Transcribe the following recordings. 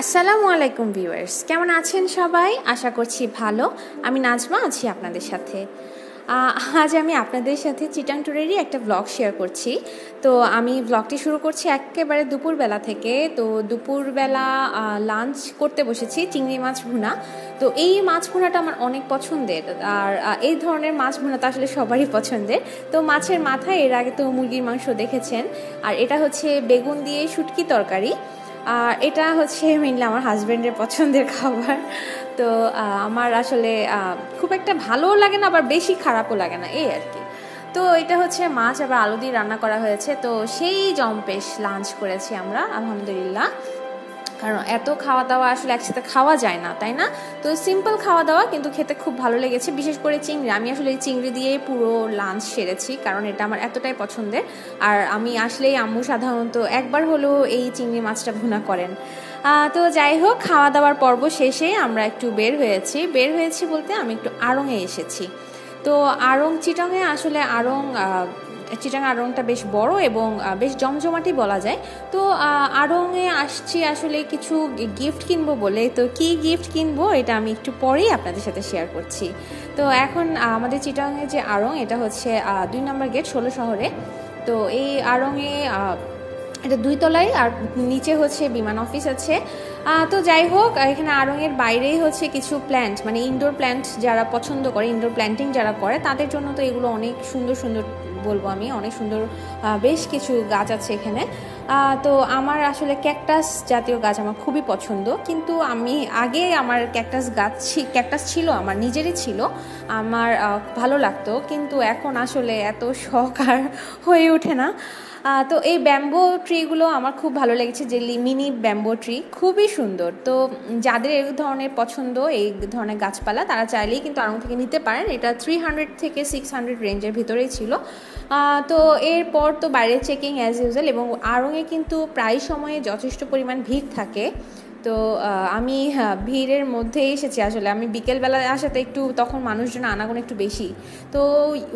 আসসালামু আলাইকুম ভিউয়ার্স, কেমন আছেন সবাই? আশা করছি ভালো। আমি নাজমা আছি আপনাদের সাথে। আজ আমি আপনাদের সাথে চিটাং ট্যুরেরই একটা ব্লগ শেয়ার করছি। তো আমি ব্লগটি শুরু করছি একেবারে দুপুরবেলা থেকে। তো দুপুরবেলা লাঞ্চ করতে বসেছি চিংড়ি মাছ ভুনা। তো এই মাছ ভুনাটা আমার অনেক পছন্দের। আর এই ধরনের মাছ ভুনা তো আসলে সবারই পছন্দের। তো মাছের মাথায় এর আগে তো মুরগির মাংস দেখেছেন। আর এটা হচ্ছে বেগুন দিয়ে শুটকি তরকারি। আর এটা হচ্ছে মেনলি আমার হাজব্যান্ডের পছন্দের খাবার। তো আমার আসলে খুব একটা ভালোও লাগে না, আবার বেশি খারাপও লাগে না, এই আর কি তো এটা হচ্ছে মাছ, আবার আলু দিয়ে রান্না করা হয়েছে। তো সেই জম্পেশ লাঞ্চ করেছি আমরা, আলহামদুলিল্লাহ। কারণ এত খাওয়া দাওয়া আসলে একসাথে খাওয়া যায় না, তাই না? তো সিম্পল খাওয়া দাওয়া কিন্তু খেতে খুব ভালো লেগেছে, বিশেষ করে চিংড়ি। আমি আসলে এই চিংড়ি দিয়েই পুরো লাঞ্চ সেরেছি, কারণ এটা আমার এতটাই পছন্দের। আর আমি আসলেই আম্মু সাধারণত একবার হলেও এই চিংড়ি মাছটা ভুনা করেন। তো যাই হোক খাওয়া দাওয়ার পর্ব শেষে আমরা একটু বের হয়েছি। বের হয়েছি বলতে আমি একটু আড়ংয়ে এসেছি। তো আড়ং চিটংয়ে আসলে আড়ং চিটাং আড়ংটা বেশ বড় এবং বেশ জমজমাটি বলা যায়। তো আড়ংয়ে আসছি আসলে কিছু গিফট কিনবো বলে। তো কি গিফট কিনবো এটা আমি একটু পরেই আপনাদের সাথে শেয়ার করছি। তো এখন আমাদের চিটাংয়ে যে আড়ং, এটা হচ্ছে দুই নম্বর গেট, ষোলো শহরে। তো এই আড়ংয়ে এটা দুই তলায় আর নিচে হচ্ছে বিমান অফিস আছে। তো যাই হোক এখানে আড়ংয়ের বাইরেই হচ্ছে কিছু প্ল্যান্ট মানে ইনডোর প্ল্যান্ট যারা পছন্দ করে ইনডোর প্ল্যান্টিং যারা করে, তাদের জন্য তো এগুলো অনেক সুন্দর সুন্দর বলব আমি, অনেক সুন্দর বেশ কিছু গাছ আছে এখানে। তো আমার আসলে ক্যাকটাস জাতীয় গাছ আমার খুবই পছন্দ, কিন্তু আমি আগে আমার ক্যাকটাস গাছ ক্যাকটাস ছিল, আমার নিজেরই ছিল, আমার ভালো লাগতো, কিন্তু এখন আসলে এত শখ আর হয়ে ওঠে না। তো এই ব্যাম্বো ট্রিগুলো আমার খুব ভালো লেগেছে, যে মিনি ব্যাম্বো ট্রি খুবই সুন্দর। তো যাদের এই ধরনের পছন্দ, এই ধরনের গাছপালা, তারা চাইলেই কিন্তু আরং থেকে নিতে পারেন। এটা থ্রি হান্ড্রেড থেকে সিক্স হান্ড্রেড রেঞ্জের ভিতরেই ছিল। তো এরপর তো বাইরে চেকিং অ্যাজ ইউজুয়াল এবং আরঙে কিন্তু প্রায় সময়ে যথেষ্ট পরিমাণ ভিড় থাকে। তো আমি ভিড়ের মধ্যে এসেছি আসলে। আমি বিকেলবেলায় আসাতে একটু, তখন মানুষজন আনাগোনা একটু বেশি। তো,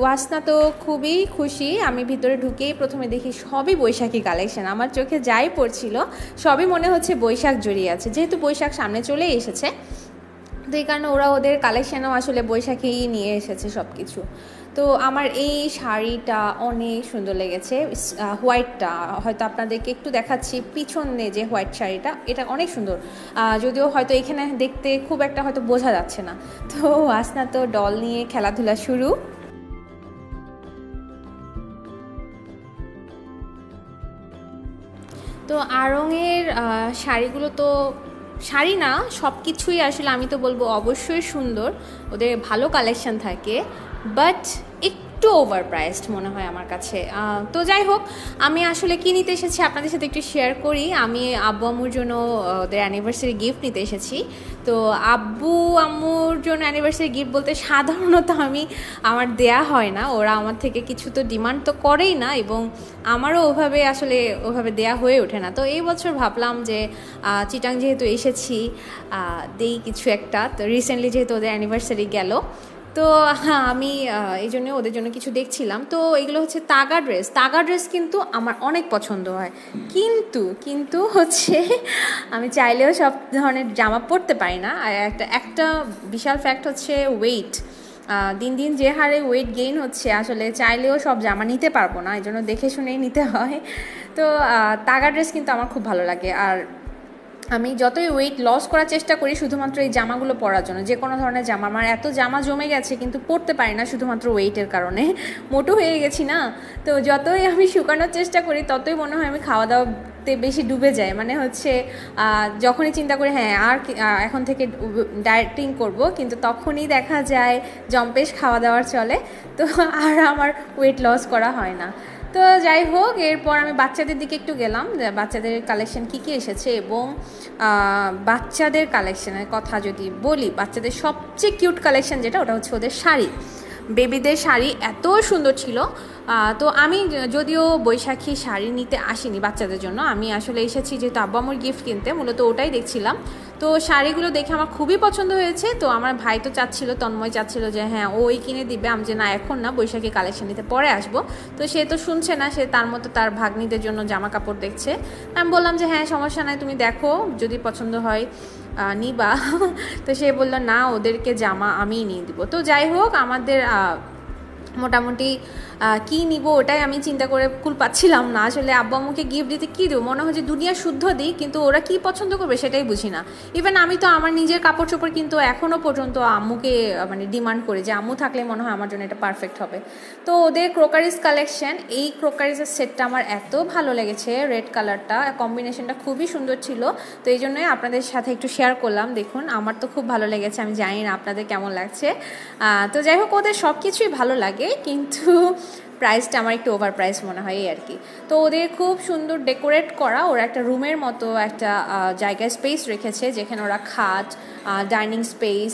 ওয়াসনা তো খুবই খুশি। আমি ভিতরে ঢুকেই প্রথমে দেখি সবই বৈশাখী কালেকশন। আমার চোখে যাই পড়ছিল, সবই মনে হচ্ছে বৈশাখ জড়িয়ে আছে। যেহেতু বৈশাখ সামনে চলে এসেছে, তো এই কারণে ওরা ওদের কালেকশানও আসলে বৈশাখেই নিয়ে এসেছে সব কিছু তো আমার এই শাড়িটা অনেক সুন্দর লেগেছে হোয়াইটটা হয়তো আপনাদেরকে একটু দেখাচ্ছি পিছনে যে হোয়াইট শাড়িটা, এটা অনেক সুন্দর। যদিও হয়তো এখানে দেখতে খুব একটা হয়তো বোঝা যাচ্ছে না। তো আসনা তো ডল নিয়ে খেলাধুলা শুরু। তো আড়ংয়ের শাড়িগুলো তো শাড়ি না সব কিছুই আসলে আমি তো বলব অবশ্যই সুন্দর। ওদের ভালো কালেকশন থাকে। বাট একটু ওভার প্রাইসড মনে হয় আমার কাছে। তো যাই হোক, আমি আসলে কী নিতে এসেছি আপনাদের সাথে একটু শেয়ার করি। আমি আব্বু আম্মুর জন্য, ওদের অ্যানিভার্সারি গিফট নিতে এসেছি। তো আব্বু আম্মুর জন্য অ্যানিভার্সারি গিফট বলতে সাধারণত আমি আমার দেয়া হয় না। ওরা আমার থেকে কিছু তো ডিমান্ড তো করেই না এবং আমারও ওভাবে আসলে ওভাবে দেয়া হয়ে ওঠে না। তো এই বছর ভাবলাম যে চিটাং যেহেতু এসেছি দেই কিছু একটা। তো রিসেন্টলি যেহেতু ওদের অ্যানিভার্সারি গেল তো হ্যাঁ আমি এই জন্য ওদের জন্য কিছু দেখছিলাম। তো এগুলো হচ্ছে তাগা ড্রেস। তাগা ড্রেস কিন্তু আমার অনেক পছন্দ হয়। কিন্তু কিন্তু হচ্ছে আমি চাইলেও সব ধরনের জামা পরতে পারি না। একটা একটা বিশাল ফ্যাক্ট হচ্ছে ওয়েট দিন দিন যে হারে ওয়েট গেইন হচ্ছে, আসলে চাইলেও সব জামা নিতে পারব না। এই জন্য দেখে শুনেই নিতে হয়। তো তাগা ড্রেস কিন্তু আমার খুব ভালো লাগে। আর আমি যতই ওয়েট লস করার চেষ্টা করি, শুধুমাত্র এই জামাগুলো পরার জন্য। যে কোনো ধরনের জামা। আমার এত জামা জমে গেছে, কিন্তু পরতে পারি না শুধুমাত্র ওয়েটের কারণে। মোটো হয়ে গেছি না? তো যতই আমি শুকানোর চেষ্টা করি, ততই মনে হয় আমি খাওয়া দাওয়াতে বেশি ডুবে যায় মানে হচ্ছে যখনই চিন্তা করি হ্যাঁ আর এখন থেকে ডায়েটিং করব, কিন্তু তখনই দেখা যায়, জম্পেশ খাওয়া দাওয়ার চলে। তো আর আমার ওয়েট লস করা হয় না। তো যাই হোক, এরপর আমি বাচ্চাদের দিকে একটু গেলাম। বাচ্চাদের কালেকশন কী কী এসেছে এবং বাচ্চাদের কালেকশনের কথা যদি বলি, বাচ্চাদের সবচেয়ে কিউট কালেকশন যেটা, ওটা হচ্ছে ওদের শাড়ি। বেবিদের শাড়ি এত সুন্দর ছিল। তো আমি যদিও বৈশাখী শাড়ি নিতে আসিনি বাচ্চাদের জন্য, আমি আসলে এসেছি যেহেতু আব্বা আমার গিফট কিনতে, মূলত ওটাই দেখছিলাম। তো শাড়িগুলো দেখে আমার খুবই পছন্দ হয়েছে। তো আমার ভাই তো চাচ্ছিল, তন্ময় চাচ্ছিল যে হ্যাঁ ওই কিনে দিবে। আমি যে, না, এখন না, বৈশাখী কালেকশন নিতে পরে আসব। তো সে তো শুনছে না, সে তার মতো তার ভাগ্নিদের জন্য জামা কাপড় দেখছে। আমি বললাম যে হ্যাঁ সমস্যা নাই, তুমি দেখো, যদি পছন্দ হয় নিবা। তো সে বলল, না, ওদেরকে জামা আমিই নিয়ে দিব। তো যাই হোক, আমাদের মোটামুটি কি নিব ওটাই আমি চিন্তা করে কুল পাচ্ছিলাম না। আসলে আব্বা আম্মুকে গিফট দিতে কী দেবো? মনে যে দুনিয়া শুদ্ধ দিই কিন্তু ওরা কি পছন্দ করবে সেটাই বুঝি না। ইভেন আমি তো আমার নিজের কাপড় চোপড় কিন্তু এখনও পর্যন্ত আম্মুকে মানে ডিমান্ড করি যে আম্মু থাকলে মনে হয় আমার জন্য এটা পারফেক্ট হবে। তো ওদের ক্রোকারিজ কালেকশন এই ক্রোকারিজের সেটটা আমার এত ভালো লেগেছে রেড কালারটা কম্বিনেশনটা খুবই সুন্দর ছিল। তো এই জন্যই আপনাদের সাথে একটু শেয়ার করলাম। দেখুন, আমার তো খুব ভালো লেগেছে, আমি জানি না আপনাদের কেমন লাগছে। তো যাই হোক, ওদের সব কিছুই ভালো লাগে, কিন্তু প্রাইসটা আমার একটু ওভার প্রাইস মনে হয়, এই আর কি। তো ওদের খুব সুন্দর ডেকোরেট করা, ওরা একটা রুমের মতো একটা জায়গায় স্পেস রেখেছে, যেখানে ওরা খাট ডাইনিং স্পেস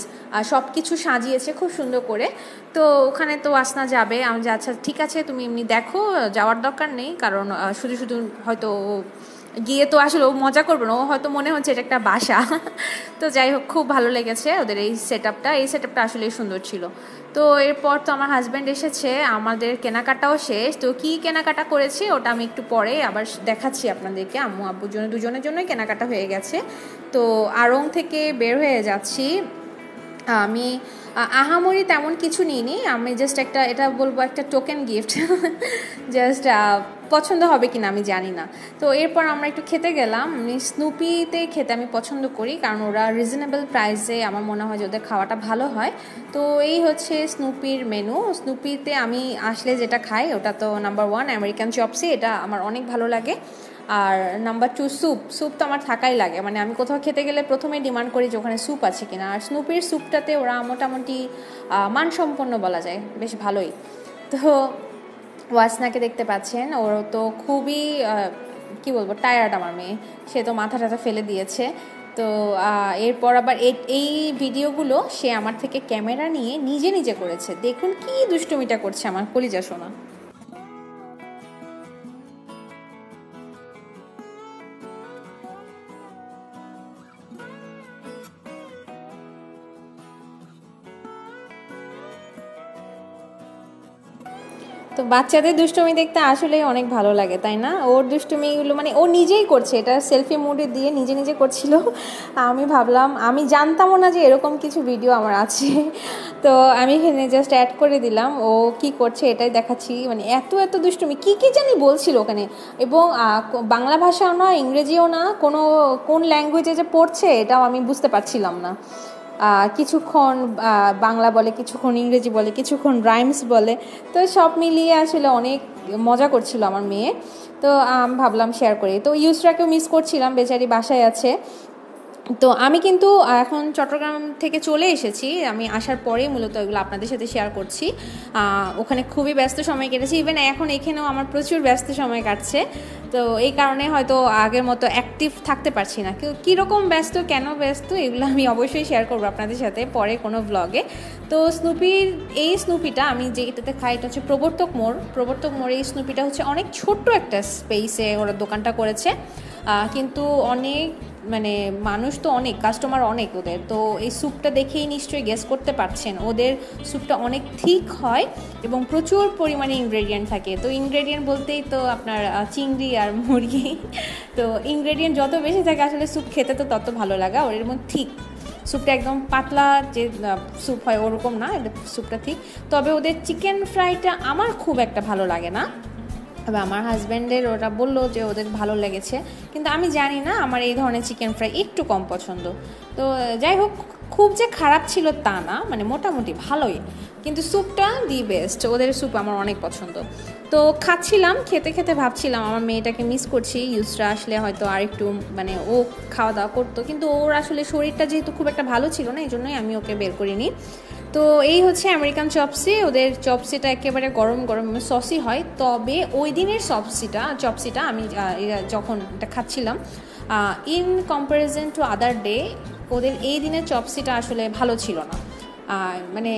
সব কিছু সাজিয়েছে খুব সুন্দর করে। তো ওখানে তো আসনা যাবে, আমি আচ্ছা ঠিক আছে, তুমি এমনি দেখো, যাওয়ার দরকার নেই, কারণ শুধু শুধু হয়তো গিয়ে তো আসলে ও মজা করবে না, ও হয়তো মনে হচ্ছে এটা একটা বাসা। তো যাই হোক, খুব ভালো লেগেছে ওদের এই সেট আপটা এই সেট আপটা আসলেই সুন্দর ছিল। তো এরপর তো আমার হাজব্যান্ড এসেছে, আমাদের কেনাকাটাও শেষ। তো কি কেনাকাটা করেছি ওটা আমি একটু পরে আবার দেখাচ্ছি আপনাদেরকে। আম্মু আব্বুর জন্য দুজনের জন্যই কেনাকাটা হয়ে গেছে। তো আড়ং থেকে বের হয়ে যাচ্ছি। আমি আহামরি তেমন কিছু নিইনি। আমি জাস্ট একটা, এটা বলব একটা টোকেন গিফট জাস্ট পছন্দ হবে কিনা আমি জানি না। তো এরপর আমরা একটু খেতে গেলাম। আমি স্নুপিতে খেতে আমি পছন্দ করি, কারণ ওরা রিজনেবল প্রাইসে আমার মনে হয় যে ওদের খাওয়াটা ভালো হয়। তো এই হচ্ছে স্নুপির মেনু স্নুপিতে আমি আসলে যেটা খাই, ওটা তো নাম্বার ওয়ান আমেরিকান চপসি এটা আমার অনেক ভালো লাগে। আর নাম্বার টু স্যুপ স্যুপ তো আমার থাকাই লাগে। মানে আমি কোথাও খেতে গেলে প্রথমেই ডিমান্ড করি যে ওখানে স্যুপ আছে কিনা। আর স্নুপির স্যুপটাতে ওরা মোটামুটি মানসম্পন্ন বলা যায়, বেশ ভালোই। তো ওয়াসনাকে দেখতে পাচ্ছেন ওর তো খুবই কি বলব টায়ার্ড আমার মেয়ে। সে তো মাথা টাথা ফেলে দিয়েছে। তো এরপর আবার এই ভিডিওগুলো সে আমার থেকে ক্যামেরা নিয়ে নিজে নিজে করেছে। দেখুন কি দুষ্টুমিটা করছে আমার কলিজা শোনা বাচ্চাদের দুষ্টুমি দেখতে আসলেই অনেক ভালো লাগে, তাই না? ওর দুষ্টুমিগুলো মানে ও নিজেই করছে, এটা সেলফি মুডে দিয়ে নিজে নিজে করছিল। আমি ভাবলাম, আমি জানতামও না যে এরকম কিছু ভিডিও আমার আছে। তো আমি এখানে জাস্ট অ্যাড করে দিলাম, ও কি করছে এটাই দেখাচ্ছি। মানে এত এত দুষ্টুমি, কি কি জানি বলছিল ওখানে। এবং বাংলা ভাষাও না, ইংরেজিও না, কোনো, কোন ল্যাঙ্গুয়েজে যে পড়ছে, এটাও আমি বুঝতে পারছিলাম না। কিছুক্ষণ বাংলা বলে, কিছুক্ষণ ইংরেজি বলে, কিছুক্ষণ রাইমস বলে। তো সব মিলিয়ে আসলে অনেক মজা করছিল আমার মেয়ে। তো ভাবলাম শেয়ার করি। তো ইউসরাকেও মিস করছিলাম, বেচারি বাসায় আছে। তো আমি কিন্তু এখন চট্টগ্রাম থেকে চলে এসেছি। আমি আসার পরেই মূলত এগুলো আপনাদের সাথে শেয়ার করছি। ওখানে খুবই ব্যস্ত সময় কেটেছি। ইভেন এখন এখানেও আমার প্রচুর ব্যস্ত সময় কাটছে। তো এই কারণে হয়তো আগের মতো অ্যাক্টিভ থাকতে পারছি না। কেউ কীরকম ব্যস্ত, কেন ব্যস্ত, এগুলো আমি অবশ্যই শেয়ার করব আপনাদের সাথে পরে কোনো ব্লগে তো স্নুপির এই স্নুপিটা আমি যে এটাতে খাই, এটা হচ্ছে প্রবর্তক মোড়। প্রবর্তক মোড়ে এই স্নুপিটা হচ্ছে অনেক ছোট্ট একটা স্পেসে ওরা দোকানটা করেছে। কিন্তু অনেক মানে মানুষ তো অনেক কাস্টমার অনেক ওদের। তো এই স্যুপটা দেখেই নিশ্চয়ই গেস করতে পারছেন। ওদের স্যুপটা অনেক থিক হয় এবং প্রচুর পরিমাণে ইনগ্রেডিয়েন্ট থাকে। তো ইনগ্রেডিয়েন্ট বলতেই তো আপনার চিংড়ি আর মুরগি। তো ইনগ্রেডিয়েন্ট যত বেশি থাকে আসলে স্যুপ খেতে তো তত ভালো লাগা, ওর এর মধ্যে ঠিক। স্যুপটা একদম পাতলা যে স্যুপ হয় ওরকম না স্যুপটা ঠিক। তবে ওদের চিকেন ফ্রাইটা আমার খুব একটা ভালো লাগে না। তবে আমার হাজব্যান্ডের ওরা বলল যে ওদের ভালো লেগেছে। কিন্তু আমি জানি না, আমার এই ধরনের চিকেন ফ্রাই একটু কম পছন্দ। তো যাই হোক, খুব যে খারাপ ছিল তা না মানে মোটামুটি ভালোই। কিন্তু স্যুপটা দি বেস্ট ওদের স্যুপ আমার অনেক পছন্দ। তো খাচ্ছিলাম, খেতে খেতে ভাবছিলাম, আমার মেয়েটাকে মিস করছি ইউজটা আসলে হয়তো আর একটু মানে ও খাওয়া দাওয়া করতো। কিন্তু ওর আসলে শরীরটা যেহেতু খুব একটা ভালো ছিল না, এই জন্যই আমি ওকে বের করিনি। তো এই হচ্ছে আমেরিকান চপসি ওদের চপসিটা একেবারে গরম গরম সসি হয়। তবে ওই দিনের চপসিটা চপসিটা আমি যখন এটা খাচ্ছিলাম in comparison to other day ওদের এই দিনের চপসিটা আসলে ভালো ছিল না। মানে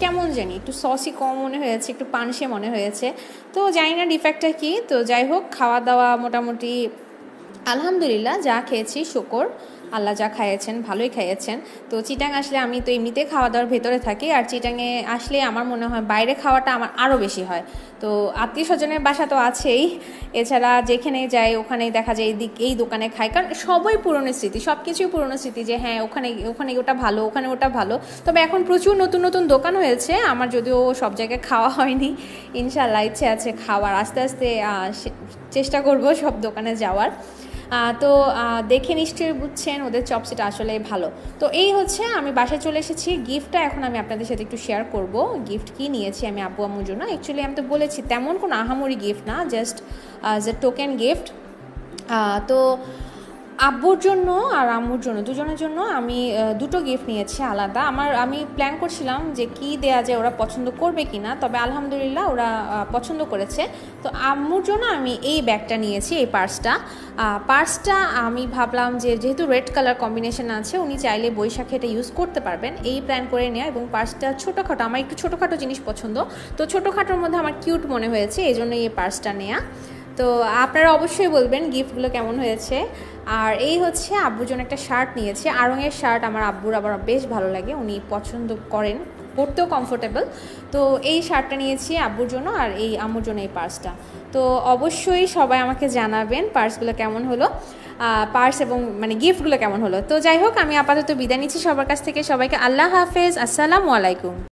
কেমন জানি, একটু সসি কম মনে হয়েছে, একটু পানসে মনে হয়েছে। তো জানি না ডিফেক্টটা কী। তো যাই হোক খাওয়া দাওয়া মোটামুটি, আলহামদুলিল্লাহ, যা খেয়েছি, শুকর। আল্লাহ যা খাইয়েছেন, ভালোই খাইয়েছেন। তো চিটাং আসলে আমি তো এমনিতে খাওয়া দাওয়ার ভেতরে থাকি আর চিটাংয়ে আসলে আমার মনে হয় বাইরে খাওয়াটা আমার আরও বেশি হয়। তো আত্মীয় স্বজনের বাসা তো আছেই, এছাড়া যেখানে যাই ওখানেই দেখা যায় এই দিক এই দোকানে খাই। কারণ সবই পুরনো স্মৃতি সব কিছুই পুরনো স্মৃতি যে হ্যাঁ ওখানে ওখানে ওটা ভালো, ওখানে ওটা ভালো। তবে এখন প্রচুর নতুন নতুন দোকান হয়েছে। আমার যদিও সব জায়গায় খাওয়া হয়নি ইনশাল্লাহ ইচ্ছে আছে খাওয়ার। আস্তে আস্তে চেষ্টা করব সব দোকানে যাওয়ার। তো দেখে নিশ্চয়ই বুঝছেন ওদের চপসিট আসলে ভালো। তো এই হচ্ছে আমি বাসায় চলে এসেছি। গিফটটা এখন আমি আপনাদের সাথে একটু শেয়ার করব। গিফট কি নিয়েছি আমি আব্বু আম্মুর জন্য। অ্যাকচুয়ালি আমি তো বলেছি, তেমন কোনো আহামরি গিফট না just as a token gift তো আব্বুর জন্য আর আম্মুর জন্য, দুজনের জন্য আমি দুটো গিফট নিয়েছি আলাদা। আমার, আমি প্ল্যান করছিলাম যে কি দেয়া যায়, ওরা পছন্দ করবে কি না তবে আলহামদুলিল্লাহ ওরা পছন্দ করেছে। তো আম্মুর জন্য আমি এই ব্যাগটা নিয়েছি, এই পার্সটা পার্সটা আমি ভাবলাম যে, যেহেতু রেড কালার কম্বিনেশন আছে, উনি চাইলে বৈশাখে এটা ইউজ করতে পারবেন। এই প্ল্যান করে নেওয়া এবং পার্সটা ছোটোখাটো, আমার একটু ছোটোখাটো জিনিস পছন্দ। তো ছোটোখাটোর মধ্যে আমার কিউট মনে হয়েছে, এই জন্য এই পার্সটা নেওয়া তো আপনারা অবশ্যই বলবেন গিফটগুলো কেমন হয়েছে। আর এই হচ্ছে আব্বুর জন্য একটা শার্ট নিয়েছে। আরঙের শার্ট আমার আব্বুর আবার বেশ ভালো লাগে, উনি পছন্দ করেন, পরতেও কমফোর্টেবল তো এই শার্টটা নিয়েছি আব্বুর জন্য আর এই আম্মুর জন্য এই পার্সটা। তো অবশ্যই সবাই আমাকে জানাবেন পার্সগুলো কেমন হলো পার্স এবং মানে গিফটগুলো কেমন হলো। তো যাই হোক, আমি আপাতত বিদায় নিচ্ছি সবার কাছ থেকে। সবাইকে আল্লাহ হাফেজ, আসসালামু আলাইকুম।